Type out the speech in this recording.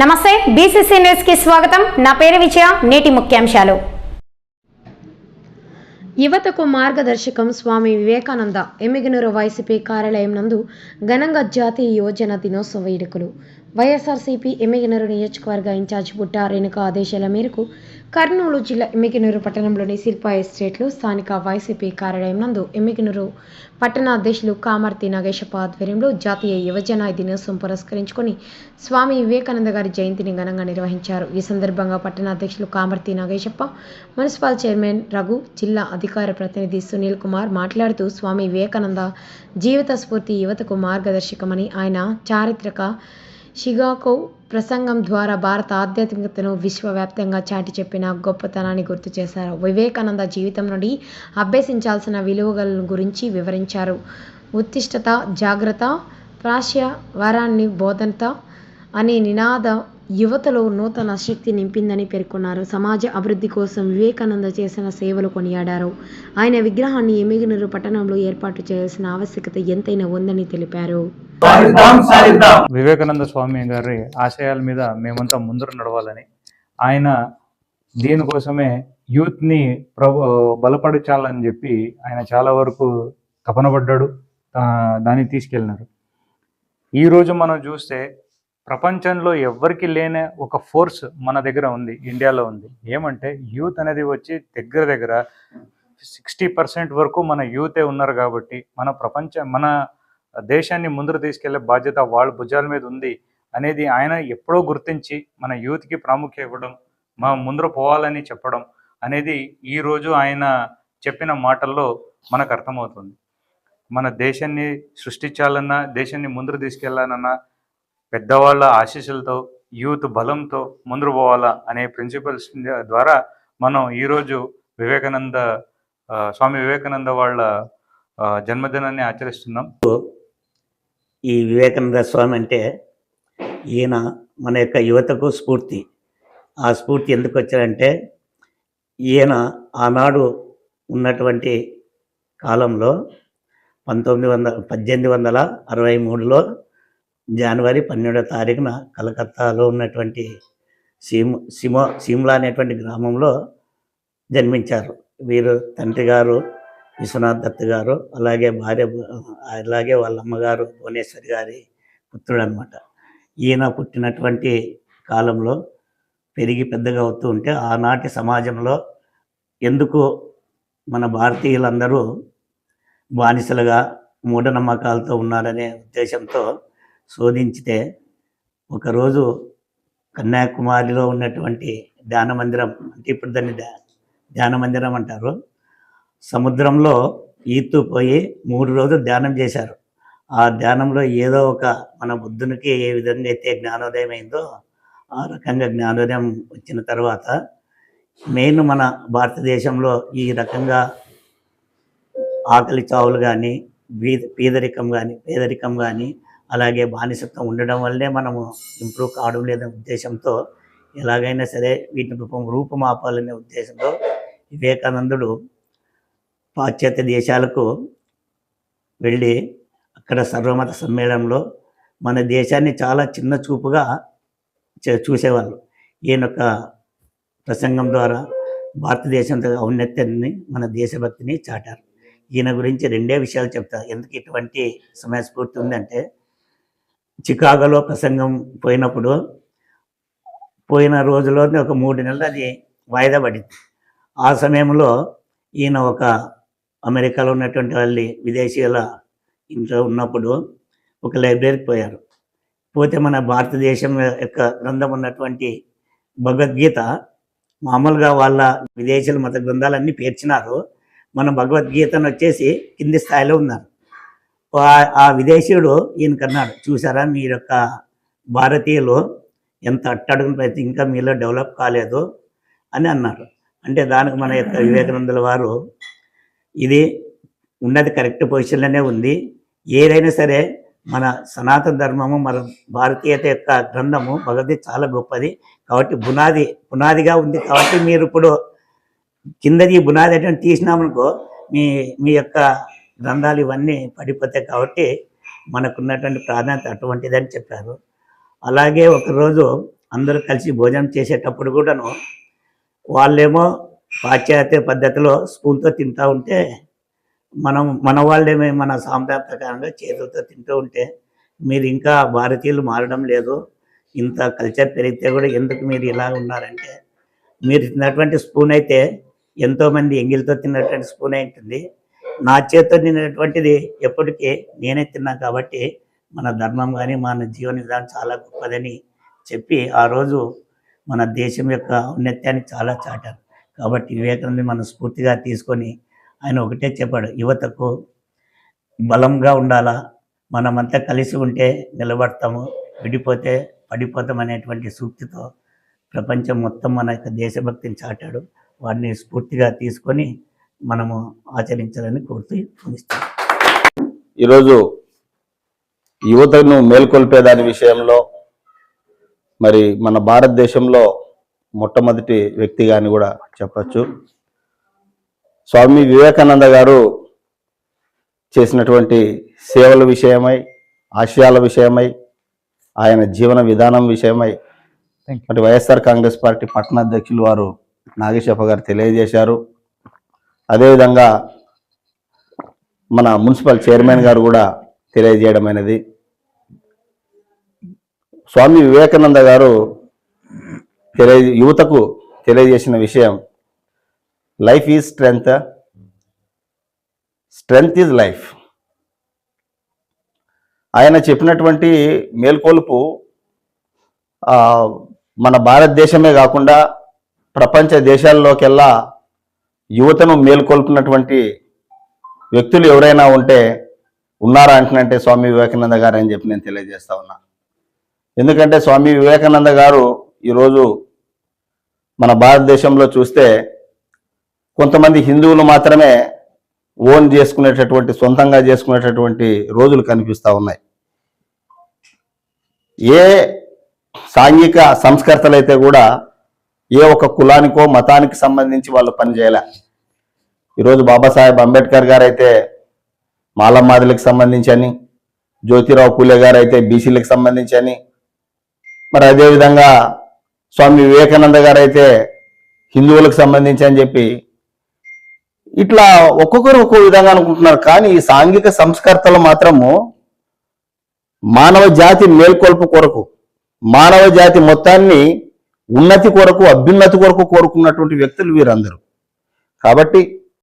నమస్తే బీసీసీ న్యూస్కి స్వాగతం. నా పేరు విజయ నేటి ముఖ్యాంశాలు. యువతకు మార్గదర్శకం స్వామి వివేకానంద. ఎమ్మిగనూరు వైసీపీ కార్యాలయం నందు ఘనంగా జాతీయ యువజన దినోత్సవ వేడుకలు. వైఎస్ఆర్సీపీ ఎమ్మిగనూరు నియోజకవర్గ ఇన్ఛార్జ్ పుట్ట రేణుక ఆదేశాల మేరకు కర్నూలు జిల్లా ఎమ్మికినూరు పట్టణంలోని శిల్పా ఎస్టేట్లో స్థానిక వైసీపీ కార్యాలయం నందు ఎమ్మికినూరు పట్టణాధ్యక్షులు కామర్తి నాగేశప్ప ఆధ్వర్యంలో జాతీయ యువజన దినోత్సవం పురస్కరించుకొని స్వామి వివేకానంద గారి జయంతిని ఘనంగా నిర్వహించారు. ఈ సందర్భంగా పట్టణాధ్యక్షులు కామర్తి నాగేశప్ప మున్సిపల్ చైర్మన్ రఘు జిల్లా అధికార ప్రతినిధి సునీల్ కుమార్ మాట్లాడుతూ స్వామి వివేకానంద జీవిత స్ఫూర్తి యువతకు మార్గదర్శకమని ఆయన చారిత్రక షిగాకో ప్రసంగం ద్వారా భారత ఆధ్యాత్మికతను విశ్వవ్యాప్తంగా చాటి చెప్పిన గొప్పతనాన్ని గుర్తు చేశారు. వివేకానంద జీవితం నుండి అభ్యసించాల్సిన విలువల గురించి వివరించారు. ఉత్తిష్టత జాగ్రత్త ప్రాశ్య వరాన్ని బోధనత అనే నినాద యువతలో నూతన శక్తి నింపిందని పేర్కొన్నారు. సమాజ అభివృద్ధి కోసం వివేకానంద చేసిన సేవలు కొనియాడారు. ఆయన విగ్రహాన్ని ఎమిగినూరు పట్టణంలో ఏర్పాటు చేయాల్సిన ఆవశ్యకత ఎంతైనా ఉందని తెలిపారు. వివేకానంద స్వామి గారి ఆశయాల మీద మేమంతా ముందర నడవాలని. ఆయన దీనికోసమే యూత్ని ప్రభు బలపరచాలని చెప్పి ఆయన చాలా వరకు తపనబడ్డాడు దాన్ని తీసుకెళ్ళినారు. ఈరోజు మనం చూస్తే ప్రపంచంలో ఎవ్వరికి లేని ఒక ఫోర్స్ మన దగ్గర ఉంది ఇండియాలో ఉంది. ఏమంటే యూత్ అనేది వచ్చి దగ్గర దగ్గర సిక్స్టీ పర్సెంట్ వరకు మన యూతే ఉన్నారు కాబట్టి మన ప్రపంచ మన దేశాన్ని ముందుకు తీసుకెళ్ళే బాధ్యత వాళ్ళ భుజాల మీద ఉంది అనేది ఆయన ఎప్పుడో గుర్తించి మన యూత్కి ప్రాముఖ్యం ఇవ్వడం మనం ముందర పోవాలని చెప్పడం అనేది ఈ రోజు ఆయన చెప్పిన మాటల్లో మనకు అర్థమవుతుంది. మన దేశాన్ని సృష్టించాలన్నా దేశాన్ని ముందుకు తీసుకెళ్ళాలన్నా పెద్దవాళ్ళ ఆశీస్సులతో యూత్ బలంతో ముందుకు పోవాలా అనే ప్రిన్సిపల్స్ ద్వారా మనం ఈరోజు వివేకానంద స్వామి వివేకానంద వాళ్ళ జన్మదినాన్ని ఆచరిస్తున్నాం. ఈ వివేకానంద స్వామి అంటే ఈయన మన యొక్క యువతకు స్ఫూర్తి. ఆ స్ఫూర్తి ఎందుకు వచ్చారంటే ఈయన ఆనాడు ఉన్నటువంటి కాలంలో పంతొమ్మిది వందల పద్దెనిమిది వందల అరవై మూడులో జనవరి పన్నెండో తారీఖున కలకత్తాలో ఉన్నటువంటి సీమ్ సిమో సిమ్లా అనేటువంటి గ్రామంలో జన్మించారు. వీరు తండ్రి గారు విశ్వనాథ్ దత్ గారు అలాగే భార్య అలాగే వాళ్ళ అమ్మగారు భువనేశ్వరి గారి పుత్రుడు అనమాట ఈయన పుట్టినటువంటి కాలంలో పెరిగి పెద్దగా అవుతూ ఉంటే ఆనాటి సమాజంలో ఎందుకు మన భారతీయులందరూ బానిసలుగా మూఢనమ్మకాలతో ఉన్నారనే ఉద్దేశంతో శోధించితే ఒకరోజు కన్యాకుమారిలో ఉన్నటువంటి ధ్యాన మందిరం అంటే ఇప్పుడు దాన్ని ధ్యా- ధ్యాన మందిరం అంటారు సముద్రంలో ఈతూ పోయి మూడు రోజులు ధ్యానం చేశారు. ఆ ధ్యానంలో ఏదో ఒక మన బుద్ధునికి ఏ విధంగా అయితే జ్ఞానోదయం అయిందో ఆ రకంగా జ్ఞానోదయం వచ్చిన తర్వాత మెయిన్ మన భారతదేశంలో ఈ రకంగా ఆకలి చావులు కానీ పేదరికం కానీ పేదరికం కానీ అలాగే బానిసత్వం ఉండడం వల్లే మనము ఇంప్రూవ్ కావడం లేదనే ఉద్దేశంతో ఎలాగైనా సరే వీటిని రూపం రూపుమాపాలనే ఉద్దేశంతో వివేకానందుడు పాశ్చాత్య దేశాలకు వెళ్ళి అక్కడ సర్వమత సమ్మేళనంలో మన దేశాన్ని చాలా చిన్న చూపుగా చే- చూసేవాళ్ళు. ఈయన యొక్క ప్రసంగం ద్వారా భారతదేశం ఔన్నత్యాన్ని మన దేశభక్తిని చాటారు. ఈయన గురించి రెండే విషయాలు చెప్తా. ఎందుకు ఇటువంటి సమయస్ఫూర్తి ఉందంటే చికాగోలో ప్రసంగం పోయినప్పుడు పోయిన రోజులోనే ఒక మూడు నెలలు అది వాయిదా పడింది. ఆ సమయంలో ఈయన ఒక అమెరికాలో ఉన్నటువంటి వాళ్ళ విదేశీయుల ఇంట్లో ఉన్నప్పుడు ఒక లైబ్రరీకి పోయారు. పోతే మన భారతదేశం యొక్క గ్రంథం ఉన్నటువంటి భగవద్గీత మామూలుగా వాళ్ళ విదేశీయుల మత గ్రంథాలన్నీ పేర్చినారు. మన భగవద్గీతను వచ్చేసి కింది స్థాయిలో ఉన్నారు. ఆ- విదేశీయుడు ఈయన అన్నాడు చూసారా మీరు యొక్క భారతీయులు ఎంత అట్టడుగున ప్రతి ఇంకా మీలో డెవలప్ కాలేదు అని అన్నారు. అంటే దానికి మన యొక్క వివేకానందుల వారు ఇది ఉన్నది కరెక్ట్ పొజిషన్లోనే ఉంది. ఏదైనా సరే మన సనాతన ధర్మము మన భారతీయత యొక్క గ్రంథము భగవద్గీత చాలా గొప్పది. కాబట్టి బునాది బునాదిగా ఉంది. కాబట్టి మీరు ఇప్పుడు కిందది బునాది అంటే తీసినామనుకో మీ మీ యొక్క గ్రంథాలు ఇవన్నీ పడిపోతాయి కాబట్టి మనకున్నటువంటి ప్రాధాన్యత అటువంటిదని చెప్పారు. అలాగే ఒకరోజు అందరూ కలిసి భోజనం చేసేటప్పుడు కూడాను వాళ్ళేమో పాశ్చాత్య పద్ధతిలో స్పూన్తో తింటూ ఉంటే మనం మన వాళ్ళేమే మన సాంప్రదాయ ప్రకారంగా చేతులతో తింటూ ఉంటే మీరు ఇంకా భారతీయులు మారడం లేదు. ఇంత కల్చర్ పెరిగితే కూడా ఎందుకు మీరు ఇలా ఉన్నారంటే మీరు తిన్నటువంటి స్పూన్ అయితే ఎంతోమంది ఎంగిలితో తిన్నటువంటి స్పూన్ అయి ఉంటుంది. నా చేతితో తిన్నటువంటిది ఎప్పటికీ నేనే తిన్నా కాబట్టి మన ధర్మం కానీ మన జీవన విధానం చాలా గొప్పదని చెప్పి ఆ రోజు మన దేశం యొక్క ఔన్నత్యాన్ని చాలా చాటారు. కాబట్టి వివేకానంద మనం స్ఫూర్తిగా తీసుకొని ఆయన ఒకటే చెప్పాడు యువతకు బలంగా ఉండాలా? మనమంతా కలిసి ఉంటే నిలబడతాము విడిపోతే పడిపోతాం అనేటువంటి సూక్తితో ప్రపంచం మొత్తం మన యొక్క దేశభక్తిని చాటాడు. వాడిని స్ఫూర్తిగా తీసుకొని మనము ఆచరించాలని కోరుతూ ముగిస్తాం ఈరోజు యువతను మేల్కొల్పే దాని విషయంలో మరి మన భారతదేశంలో మొట్టమొదటి వ్యక్తిగా అని కూడా చెప్పచ్చు. స్వామి వివేకానంద గారు చేసినటువంటి సేవల విషయమై ఆశయాల విషయమై ఆయన జీవన విధానం విషయమై మరి వైఎస్ఆర్ కాంగ్రెస్ పార్టీ పట్టణ అధ్యక్షులు వారు నాగేశ్వర గారు తెలియజేశారు. అదేవిధంగా మన మున్సిపల్ చైర్మన్ గారు కూడా తెలియజేయడం అనేది స్వామి వివేకానంద గారు తెలియ యువతకు తెలియజేసిన విషయం life is strength strength is life ఆయన చెప్పినటువంటి మేల్కొలుపు మన భారతదేశమే కాకుండా ప్రపంచ దేశాల్లోకెల్లా యువతను మేల్కొల్పినటువంటి వ్యక్తులు ఎవరైనా ఉంటే ఉన్నారా అంటున్నంటే స్వామి వివేకానంద గారు అని చెప్పి నేను తెలియజేస్తా ఉన్నా. ఎందుకంటే స్వామి వివేకానంద గారు ఈరోజు మన భారతదేశంలో చూస్తే కొంతమంది హిందువులు మాత్రమే ఓన్ చేసుకునేటటువంటి సొంతంగా చేసుకునేటటువంటి రోజులు కనిపిస్తూ ఉన్నాయి. ఏ సాంఘిక సంస్కర్తలు అయితే కూడా ఏ ఒక కులానికో మతానికి సంబంధించి వాళ్ళు పనిచేయలే ఈరోజు బాబాసాహెబ్ అంబేద్కర్ గారు అయితే మాలమాదిలకు సంబంధించి అని జ్యోతిరావు పూలే గారు అయితే బీసీలకు సంబంధించి అని మరి అదేవిధంగా స్వామి వివేకానంద గారు అయితే హిందువులకు సంబంధించి అని చెప్పి ఇట్లా ఒక్కొక్కరు ఒక్కో విధంగా అనుకుంటున్నారు. కానీ ఈ సాంఘిక సంస్కర్తలు మాత్రము మానవ జాతి మేల్కొల్పు కొరకు మానవ జాతి మొత్తాన్ని ఉన్నతి కొరకు అభ్యున్నతి కొరకు కోరుకున్నటువంటి వ్యక్తులు వీరందరూ. కాబట్టి